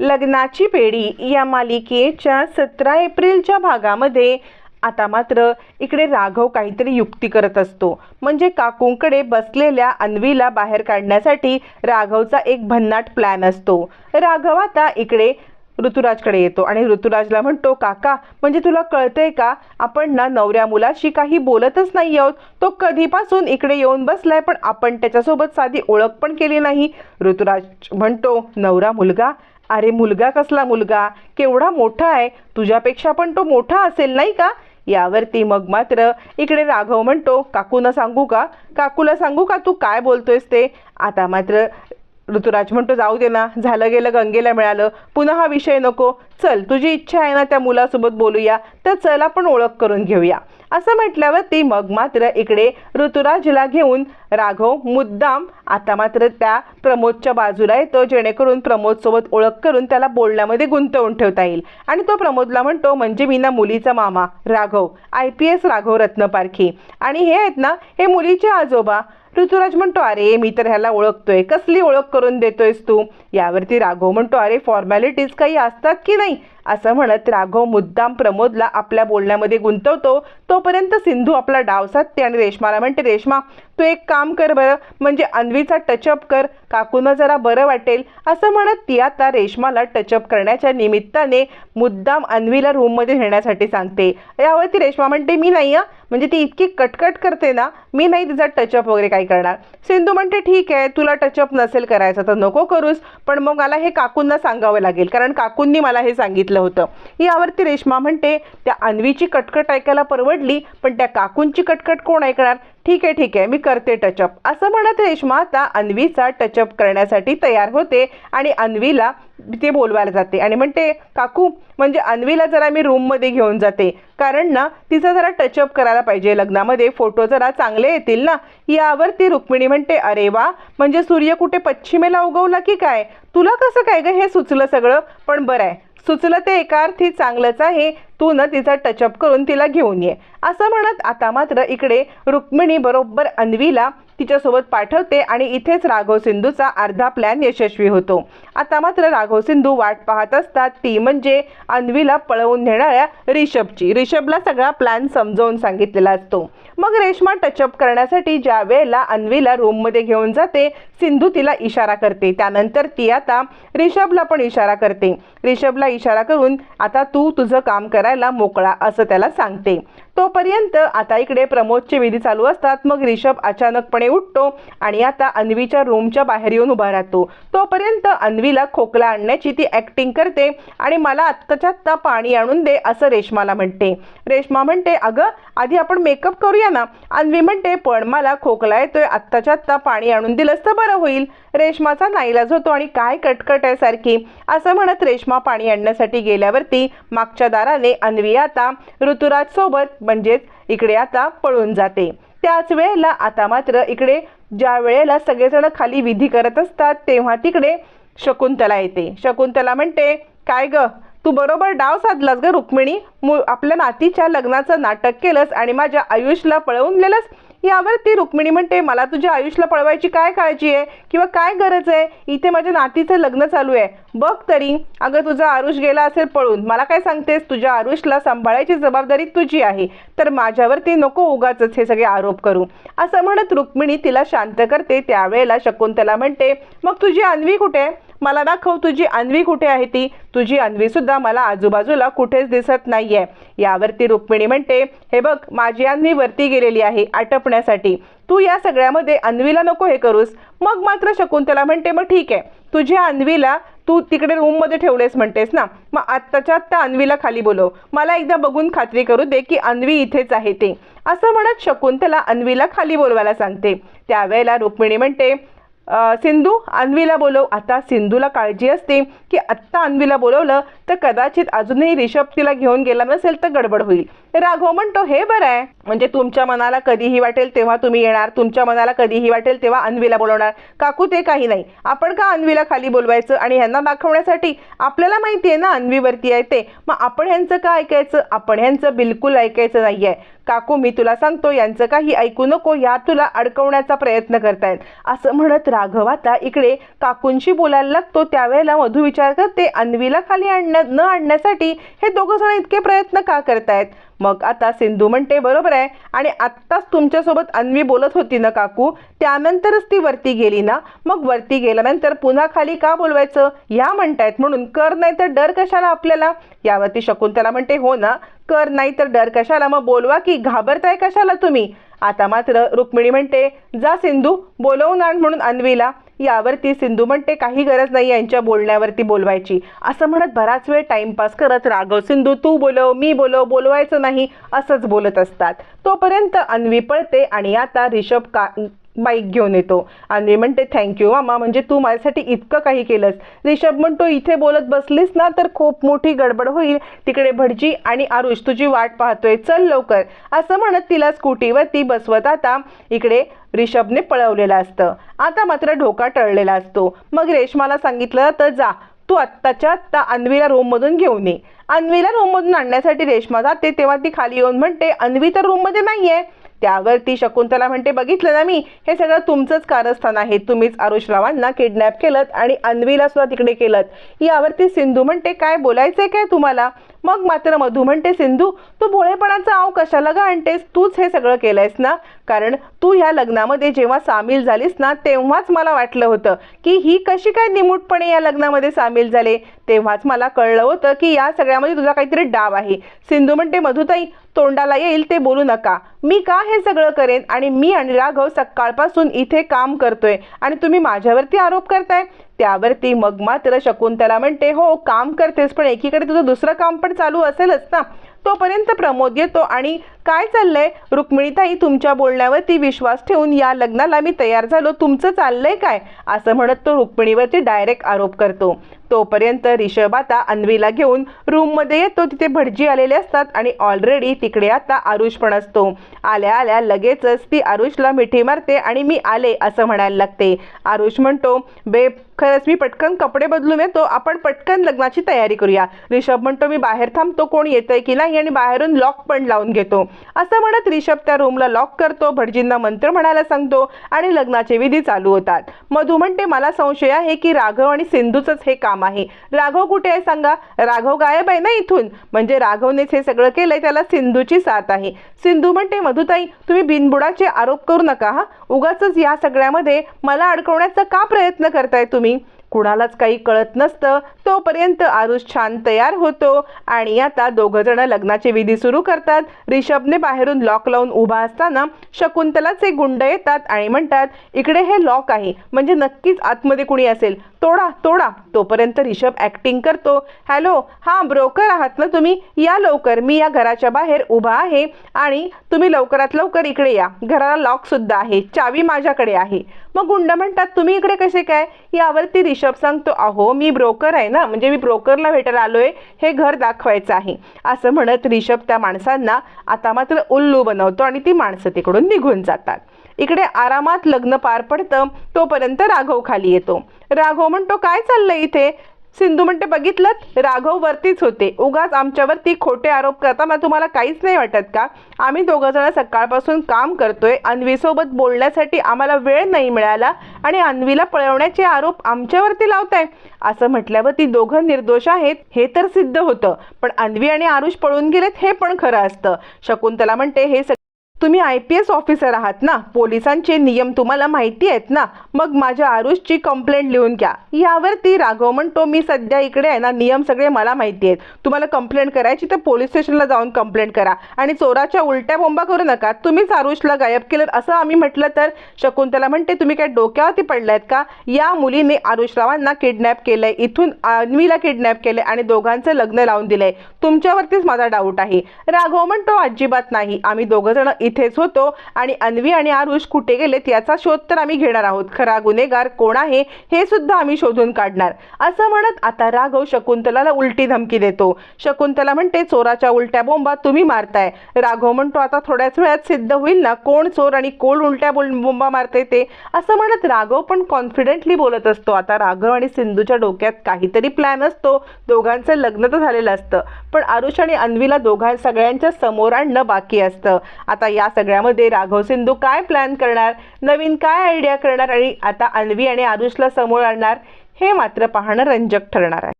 लग्नाची पेढी या मालिकेच्या सतरा एप्रिलच्या भागामध्ये आता मात्र इकडे राघव काहीतरी युक्ती करत असतो. म्हणजे काकूंकडे बसलेल्या अन्वीला बाहेर काढण्यासाठी राघवचा एक भन्नाट प्लॅन असतो. राघव आता इकडे ऋतुराजकडे येतो आणि ऋतुराजला म्हणतो काका म्हणजे तुला कळतंय का? आपण ना नवऱ्या मुलाशी काही बोलतच नाही आहोत. तो कधीपासून इकडे येऊन बसलाय पण आपण त्याच्यासोबत साधी ओळख पण केली नाही. ऋतुराज म्हणतो नवरा मुलगा अरे मुलगा कसला मुलगा? केवढा मोठा आहे. तुझ्यापेक्षा पण तो मोठा असेल नाही का? यावरती मग मात्र इकडे राघव म्हणतो काकूना सांगू का? काकूला सांगू का तू काय बोलतोयस ते? आता मात्र ऋतुराज म्हणतो जाऊ दे ना झालं गेलं गंगेला मिळालं. पुन्हा हा विषय नको. चल तुझी इच्छा आहे ना त्या मुलासोबत बोलूया. तर चल आपण ओळख करून घेऊया. असं म्हटल्यावरती मग मात्र इकडे ऋतुराजला घेऊन राघव मुद्दाम आता मात्र त्या प्रमोदच्या बाजूला येतो. जेणेकरून प्रमोदसोबत ओळख करून त्याला बोलण्यामध्ये गुंतवून ठेवता येईल. आणि तो प्रमोदला म्हणतो म्हणजे मी ना मुलीचा मामा. Raghav I P S Raghav Ratnaparkhi. आणि हे आहेत ना हे मुलीचे आजोबा. ऋतुराज म्हणतो अरे मी तर ह्याला ओळखतोय. कसली ओळख करून देतोयस तू? यावरती राघव म्हणतो अरे फॉर्मॅलिटीज काही असतात की नाही? असं म्हणत राघव मुद्दाम प्रमोदला आपल्या बोलण्यामध्ये गुंतवतो. तोपर्यंत सिंधू आपला डाव साधते आणि रेश्माला म्हणते रेश्मा तू एक काम कर बरं म्हणजे अन्वीचा टचअप कर काकूनं जरा बरं वाटेल असं म्हणत ती आता रेश्माला टचअप करण्याच्या निमित्ताने मुद्दाम अन्वीला रूममध्ये नेण्यासाठी सांगते. यावरती रेश्मा म्हणते मी नाही हं. म्हणजे ती इतकी कटकट करते ना मी नाही तिचा टचअप वगैरे काही करणार. सिंधू म्हणते ठीक आहे तुला टचअप नसेल करायचं तर नको करूस पण मग मला हे काकूंना सांगावं लागेल कारण काकूंनी मला हे सांगितलं होतं. यावरती रेश्मा म्हणते त्या अन्वीची कटकट ऐकायला परवडली पण त्या काकूंची कटकट कोण ऐकणार? ठीक आहे ठीक आहे मी करते टचअप असं म्हणत रेश्मा आता अन्वीचा टचअप करण्यासाठी तयार होते आणि अन्वीला ते बोलवायला जाते आणि म्हणते काकू म्हणजे अन्वीला जरा मी रूममध्ये घेऊन जाते. कारण ना तिचा जरा टचअप करायला पाहिजे. लग्नामध्ये फोटो जरा चांगले येतील ना? यावरती रुक्मिणी म्हणते अरे वा! म्हणजे सूर्य कुठे पश्चिमेला उगवला की काय? तुला कसं काय गं हे सुचलं सगळं? पण बरं आहे. सुचलं ते एका अर्थी चांगलंच आहे. तू न तिचा टचअप करून तिला घेऊन ये. असं म्हणत आता मात्र इकडे रुक्मिणी बरोबर अन्वीला तिच्यासोबत पाठवते आणि इथेच राघव सिंधूचा अर्धा प्लॅन यशस्वी होतो. आता मात्र राघव सिंधू वाट पाहत असतात. ती म्हणजे अन्वीला पळवून नेणाऱ्या रिषभची. रिषभला सगळा प्लॅन समजावून सांगितलेला असतो. मग रेश्मा टचअप करण्यासाठी ज्या वेळेला अन्वीला रूममध्ये घेऊन जाते सिंधू तिला इशारा करते. त्यानंतर ती आता रिषभला पण इशारा करते. रिषभला इशारा करून आता तू तुझं काम करायला मोकळा असं त्याला सांगते. तोपर्यंत आता इकडे प्रमोदचे विधी चालू असतात. मग रिषभ अचानकपणे उठतो आणि आता अन्वीच्या रूमच्या बाहेर येऊन उभा राहतो. तोपर्यंत अन्वीला खोकला आणण्याची ती ॲक्टिंग करते आणि मला आत्ताच्या आत्ता पाणी आणून दे असं रेश्माला म्हणते. रेश्मा म्हणते अगं आधी आपण मेकअप करूया ना. अन्वी म्हणते पण मला खोकला येतोय आत्ताच्या आत्ता पाणी आणून दिलंच तर बरं होईल. रेश्माचा नाईलाज होतो आणि काय कटकट आहे सारखी. असं म्हणत रेश्मा पाणी आणण्यासाठी गेल्यावरती मागच्या दाराने अन्वी आता ऋतुराज सोबत म्हणजेच इकडे आता पळून जाते. त्याच वेळेला आता मात्र इकडे ज्या वेळेला सगळेजण खाली विधी करत असतात तेव्हा तिकडे शकुंतला येते. शकुंतला म्हणते काय ग? तू बरोबर डाव साधलास ग रुक्मिणी? मु आपल्या नातीच्या लग्नाचं नाटक केलंस आणि माझ्या आयुषला पळवून नेलंस? यावर ती रुक्मिणी म्हणते मला तुझ्या आयुष्याला पळवायची काय काळजी आहे? किंवा काय गरज आहे? इथे माझ्या नातीचं लग्न चालू आहे. बघ तरी अगं तुझा आरुष गेला असेल पळून. मला काय सांगतेस? तुझ्या आरुषला सांभाळायची जबाबदारी तुझी आहे. तर माझ्यावरती नको उगाच हे सगळे आरोप करू. असं म्हणत रुक्मिणी तिला शांत करते. त्यावेळेला शकुंतला म्हणते मग तुझी अन्वी कुठे? आहे मला दाखव तुझी अन्वी कुठे आहे ती? तुझी अन्वी सुद्धा मला आजूबाजूला कुठेच दिसत नाहीये. यावरती रुक्मिणी म्हणते हे बघ माझी अन्वी वरती गेलेली आहे आटपण्यासाठी. तू या सगळ्यामध्ये अन्वीला नको हे करूस. मग मात्र शकुंतला म्हणते मग ठीक आहे. तुझ्या अन्वीला तू तिकडे रूममध्ये ठेवलेस म्हणतेस ना. मग आत्ताच्या आत्ता अन्वीला खाली बोलव. मला एकदा बघून खात्री करू दे की अन्वी इथेच आहे ते. असं म्हणत शकुंतला अन्वीला खाली बोलवायला सांगते. त्यावेळेला रुक्मिणी म्हणते सिंधू अन्वीला बोलव. आता सिंधूला काळजी असते की आत्ता अन्वीला बोलवलं तर कदाचित अजूनही रिषभ तिला घेऊन गेला नसेल तर गडबड होईल. राघव म्हणतो हे बरं आहे. म्हणजे तुमच्या मनाला कधीही वाटेल तेव्हा तुम्ही येणार तुमच्या मनाला कधीही वाटेल तेव्हा अन्वीला बोलवणार. काकू ते काही नाही. आपण का अन्वीला खाली बोलवायचं आणि ह्यांना दाखवण्यासाठी? आपल्याला माहिती आहे ना अन्वीवरती आहे ते. मग आपण ह्यांचं का ऐकायचं? आपण ह्यांचं बिलकुल ऐकायचं नाही आहे काकू मी तुला सांगतो यांचं काही ऐकू नको या तुला अडकवण्याचा प्रयत्न करतायत. असं म्हणत राघव आता इकडे काकूंशी बोलायला लागतो. त्यावेळेला मधू विचार करते अन्वीला खाली आणण्या न आणण्यासाठी हे दोघं जण इतके प्रयत्न का करतायत? मग आता सिंधू म्हणते बरोबर आहे. आणि आत्ताच तुमच्यासोबत अन्वी बोलत होती ना काकू? त्यानंतरच ती वरती गेली ना? मग वरती गेल्यानंतर पुन्हा खाली का बोलवायचं? या म्हणतायत म्हणून. कर नाही तर डर कशाला आपल्याला? यावरती शकुंतला म्हणते हो ना. कर नाही तर डर कशाला? मग बोलवा की घाबरताय कशाला तुम्ही? आता मात्र रुक्मिणी म्हणते जा सिंधू बोलवून आण म्हणून अन्वीला. यावरती सिंधू म्हणते काही गरज नाही यांच्या बोलण्यावरती बोलवायची. असं म्हणत बराच वेळ टाइमपास करत राघव सिंधू तू बोलव मी बोलव बोलवायचं नाही असंच बोलत असतात. तोपर्यंत अन्वी पळते आणि आता रिषभ का बाईक घेऊन येतो. आणि म्हणते थँक्यू मामा म्हणजे तू माझ्यासाठी इतकं काही केलंस. रिषभ म्हणतो इथे बोलत बसलीस ना तर खूप मोठी गडबड होईल. तिकडे भटजी आणि आरुष तुझी वाट पाहतोय. चल लवकर. असं म्हणत तिला स्कूटीवर ती बसवत आता इकडे रिषभने पळवलेलं असतं. आता मात्र ढोका टळलेला असतो. मग रेशमाला सांगितलं जातं जा तू आत्ताच्या आत्ता अन्वीला रूममधून घेऊन ये. अन्वीला रूममधून आणण्यासाठी रेशमा जाते तेव्हा ती खाली येऊन म्हणते अन्वी तर रूममध्ये नाही आहे त्यावरती शकुंतला म्हणते बघितलं ना मी? हे सगळं तुमचंच कारस्थान आहे. तुम्हीच आरुषरावांना किडनॅप केलं आणि अन्वीला सुद्धा तिकडे केलं यावरती सिंधू म्हणते काय बोलायचंय काय तुम्हाला? मग मात्र मधू म्हणते सिंधू तू भोळेपणाचा आव कशाला गा आणतेस? तूच हे सगळं केलंयस ना? कारण तू ह्या लग्नामध्ये जेव्हा सामील झालीस ना तेव्हाच मला वाटलं होतं की ही कशी काय निमूटपणे या लग्नामध्ये सामील झाले. तेव्हाच मला कळलं होतं की या सगळ्यामध्ये तुझा काहीतरी डाव आहे. सिंधू म्हणते मधुताई तोंडाला येईल ते बोलू नका. मी का हे सगळं करेन आणि मी आणि राघव सकाळपासून इथे काम करतोय आणि तुम्ही माझ्यावरती आरोप करताय? त्यावरती मग मात्र शकुंतला म्हणते हो काम करतेस पण एकीकडे तुझं दुसरं काम पण चालू असेलच ना. तोपर्यंत प्रमोद येतो आणि काय चाललंय? रुक्मिणीताई तुमच्या बोलण्यावरती विश्वास ठेवून या लग्नाला मी तयार झालो. तुमचं चाललंय काय? असं म्हणत तो रुक्मिणीवरती डायरेक्ट आरोप करतो. तोपर्यंत रिषभ आता अन्वीला घेऊन रूममध्ये येतो. तिथे भटजी आलेले असतात आणि ऑलरेडी तिकडे आता आरुष पण असतो. आल्या आल्या लगेचच ती आरुषला मिठी मारते आणि मी आले असं म्हणायला लागते. आरुष म्हणतो बे खरंच मी पटकन कपडे बदलून येतो. आपण पटकन लग्नाची तयारी करूया. रिषभ म्हणतो मी बाहेर थांबतो. कोण येतंय की नाही? आणि बाहेरून लॉक पण लावून घेतो. असं म्हणत रिषभ त्या रूमला लॉक करतो भटजींना मंत्र म्हणायला सांगतो आणि लग्नाचे विधी चालू होतात. मधू म्हणते मला संशय आहे की राघव आणि सिंधूचंच हे काम आहे. राघव कुठे आहे सांगा? राघव गायब आहे ना इथून? म्हणजे राघवनेच हे सगळं केलंय त्याला सिंधूची साथ आहे. सिंधू म्हणते मधुताई तुम्ही बिनबुडाचे आरोप करू नका हा. उगाच या सगळ्यामध्ये मला अडकवण्याचा का प्रयत्न करताय तुम्ही? कुणालाच काही कळत नसतं. तोपर्यंत आरुष छान तयार होतो आणि आता दोघं जण विधी सुरू करतात. रिषभने बाहेरून लॉक लावून उभा असताना शकुंतलाच एक गुंड येतात आणि म्हणतात इकडे हे लॉक आहे. म्हणजे नक्कीच आतमध्ये कुणी असेल. तोडा तोडा. तोपर्यंत रिषभ ॲक्टिंग करतो. हॅलो हां ब्रोकर आहात ना तुम्ही? या लवकर. मी या घराच्या बाहेर उभा आहे आणि तुम्ही लवकरात लवकर इकडे या. घराला लॉकसुद्धा आहे. चावी माझ्याकडे आहे. मग गुंड म्हणतात तुम्ही इकडे कसे काय? यावरती रिषभ सांगतो अहो मी ब्रोकर आहे ना म्हणजे मी ब्रोकरला भेटायला आलोय हे घर दाखवायचं आहे. असं म्हणत रिषभ त्या माणसांना आता मात्र उल्लू बनवतो आणि ती माणसं तिकडून निघून जातात. इकडे आरामात लग्न पार पडतं तोपर्यंत राघव खाली येतो. राघव म्हणतो काय चाललंय इथे? सिंधू म्हणते बघितलं? राघव वरतीच होते. उगाच आमच्यावरती खोटे आरोप करताना तुम्हाला काहीच नाही वाटत का? आम्ही दोघं जण सकाळपासून काम करतोय. अन्वीसोबत बोलण्यासाठी आम्हाला वेळ नाही मिळाला आणि अन्वीला पळवण्याचे आरोप आमच्यावरती लावताय. असं म्हटल्यावर ती दोघं निर्दोष आहेत हे तर सिद्ध होतं. पण अन्वी आणि आरुष पळून गेलेत हे पण खरं असतं. शकुंतला म्हणते हे सग तुम्ही आय पी एस ऑफिसर आहात ना? पोलिसांचे नियम तुम्हाला माहिती आहेत ना? मग माझ्या आरुषची कंप्लेंट लिहून घ्या. यावरती राघव म्हणतो मी सध्या इकडे आहे ना नियम सगळे मला माहिती आहेत. तुम्हाला कंप्लेंट करायची तर पोलीस स्टेशनला जाऊन कंप्लेंट करा. आणि चोराच्या उलट्या बोंबा करू नका. तुम्हीच आरुषला गायब केलं असं आम्ही म्हटलं तर शकुंतला म्हणते तुम्ही काय डोक्यावरती पडलायत का? या मुलीने आरुषरावांना किडनॅप केलंय. इथून अन्वीला किडनॅप केलंय आणि दोघांचं लग्न लावून दिलंय. तुमच्यावरतीच माझा डाऊट आहे. राघव म्हणतो अजिबात नाही. आम्ही दोघं जण इथेच होतो. आणि अन्वी आणि आरुष कुठे गेलेत याचा शोध तर आम्ही घेणार आहोत. खरा गुन्हेगार कोण आहे हे सुद्धा आम्ही शोधून काढणार. असं म्हणत आता राघव शकुंतलाला उलटी धमकी देतो. शकुंतला म्हणते चोराच्या उलट्या बोंबा तुम्ही मारताय. राघव म्हणतो आता थोड्याच वेळात सिद्ध होईल ना? कोण चोर आणि कोण उलट्या बोल बोंबा मारते ते? असं म्हणत राघव पण कॉन्फिडेंटली बोलत असतो. आता राघव आणि सिंधूच्या डोक्यात काहीतरी प्लॅन असतो. दोघांचं लग्न तर झालेलं असतं. पण आरुष आणि अन्वीला दोघां सगळ्यांच्या समोर आणणं बाकी असतं. आता या सगळ्यामध्ये राघव सिंधू काय प्लॅन करणार? नवीन काय आयडिया करणार? आणि आता अन्वी आणि आरुषला समोर आणणार? हे मात्र पाहणं रंजक ठरणार आहे.